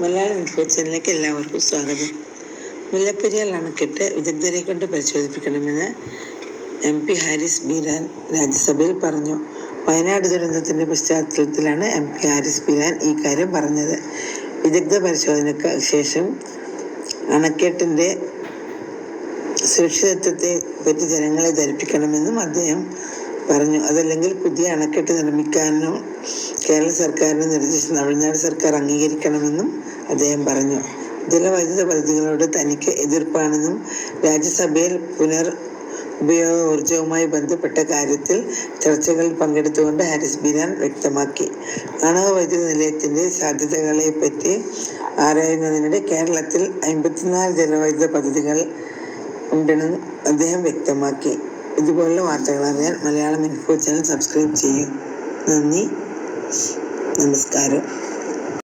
Malayalam info ചാനലിലേക്ക് എല്ലാവർക്കും സ്വാഗതം. മുല്ലപ്പെരിയാർ അണക്കെട്ട് വിദഗ്ധരെ കൊണ്ട് പരിശോധിപ്പിക്കണമെന്ന് എം പി ഹാരിസ് ബീരാൻ രാജ്യസഭയിൽ പറഞ്ഞു. വയനാട് ദുരന്തത്തിന്റെ പശ്ചാത്തലത്തിലാണ് എം പി ഹാരിസ് ബീരാൻ ഈ കാര്യം പറഞ്ഞത്. വിദഗ്ധ പരിശോധനയ്ക്ക് ശേഷം അണക്കെട്ടിന്റെ സുരക്ഷിതത്വത്തെ പറ്റി ജനങ്ങളെ ധരിപ്പിക്കണമെന്നും അദ്ദേഹം പറഞ്ഞു. അതല്ലെങ്കിൽ പുതിയ അണക്കെട്ട് നിർമ്മിക്കാനും കേരള സർക്കാരിന് നിർദ്ദേശം തമിഴ്നാട് സർക്കാർ അംഗീകരിക്കണമെന്നും അദ്ദേഹം പറഞ്ഞു. ജലവൈദ്യുത പദ്ധതികളോട് തനിക്ക് എതിർപ്പാണെന്നും രാജ്യസഭയിൽ പുനർ ഉപയോഗ ഊർജവുമായി ബന്ധപ്പെട്ട കാര്യത്തിൽ ചർച്ചകളിൽ പങ്കെടുത്തുകൊണ്ട് ഹാരിസ് ബിനാൻ വ്യക്തമാക്കി. ആണവ വൈദ്യുത സാധ്യതകളെ പറ്റി ആരായുന്നതിനിടെ കേരളത്തിൽ അമ്പത്തിനാല് ജലവൈദ്യുത പദ്ധതികൾ ഉണ്ടെന്നും അദ്ദേഹം വ്യക്തമാക്കി. ഇതുപോലുള്ള വാർത്തകൾ അറിയാൻ മലയാളം ഇൻഫോ ചാനൽ സബ്സ്ക്രൈബ് ചെയ്യൂ. നന്ദി. നമസ്കാരം.